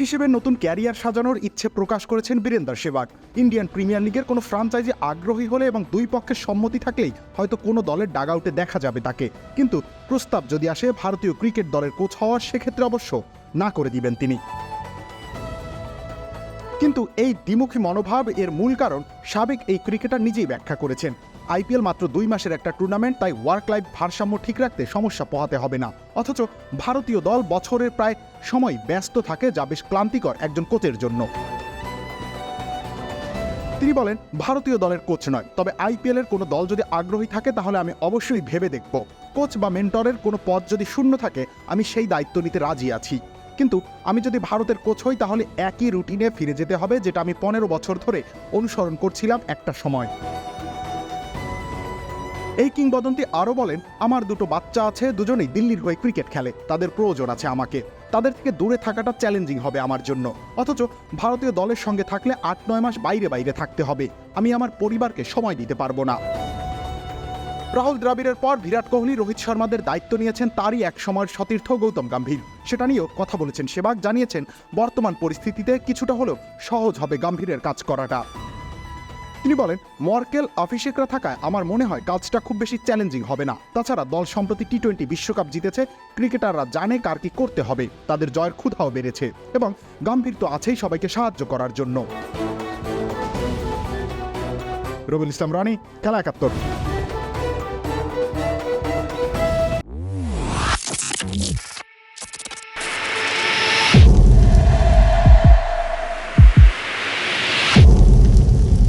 হিসেবে নতুন ক্যারিয়ার সাজানোর ইচ্ছে প্রকাশ করেছেন বীরেন্দ্র সেবাগ ইন্ডিয়ান প্রিমিয়ার লিগের কোনো ফ্রাঞ্চাইজি আগ্রহী হলে এবং দুই পক্ষের সম্মতি থাকলেই হয়তো কোনো দলের ডাগআউটে দেখা যাবে তাকে। কিন্তু প্রস্তাব যদি আসে, ভারতীয় ক্রিকেট দলের কোচ হওয়ার সেক্ষেত্রে অবশ্য না করে দিবেন তিনি। কিন্তু এই দ্বিমুখী মনোভাব এর মূল কারণ সাবেক এই ক্রিকেটার নিজেই ব্যাখ্যা করেছেন। আইপিএল মাত্র দুই মাসের একটা টুর্নামেন্ট তাই ওয়ার্ক লাইফ ভারসাম্য ঠিক রাখতে সমস্যা পোহাতে হবে না। অথচ ভারতীয় দল বছরের প্রায় সময় ব্যস্ত থাকে, যা বেশ ক্লান্তিকর একজন কোচের জন্য। তিনি বলেন, ভারতীয় দলের কোচ নয়, তবে আইপিএলের কোনো দল যদি আগ্রহী থাকে, তাহলে আমি অবশ্যই ভেবে দেখব। কোচ বা মেন্টরের কোনো পদ যদি শূন্য থাকে, আমি সেই দায়িত্ব নিতে রাজি আছি। কিন্তু আমি যদি ভারতের কোচ হই, তাহলে একই রুটিনে ফিরে যেতে হবে, যেটা আমি পনেরো বছর ধরে অনুসরণ করছিলাম একটা সময়। এই কিংবদন্তি আরও বলেন, আমার দুটো বাচ্চা আছে, দুজনেই দিল্লির হয়ে ক্রিকেট খেলে। তাদের প্রয়োজন আছে আমাকে। তাদের থেকে দূরে থাকাটা চ্যালেঞ্জিং হবে আমার জন্য। অথচ ভারতীয় দলের সঙ্গে থাকলে আট, নয় মাস বাইরে বাইরে থাকতে হবে। আমি আমার পরিবারকে সময় দিতে পারব না। রাহুল দ্রাবিড়ের পর বিরাট কোহলি, রোহিত শর্মাদের দায়িত্ব নিয়েছেন তারই এক সময়ের সতীর্থ গৌতম গম্ভীর। সেটা নিয়েও কথা বলেছেন সেবাগ, জানিয়েছেন, বর্তমান পরিস্থিতিতে কিছুটা হলেও সহজ হবে গম্ভীরের কাজ করাটা। তিনি বলেন, মর্কেল অফিসেকরা থাকায় আমার মনে হয় কাজটা খুব বেশি চ্যালেঞ্জিং হবে না। তাছাড়া দল সম্প্রতি টি টোয়েন্টি বিশ্বকাপ জিতেছে, ক্রিকেটাররা জানে কার কি করতে হবে, তাদের জয়ের ক্ষুধাও বেড়েছে এবং গম্ভীর তো আছেই সবাইকে সাহায্য করার জন্য। রবিল ইসলাম রানী, খেলা একাত্তর।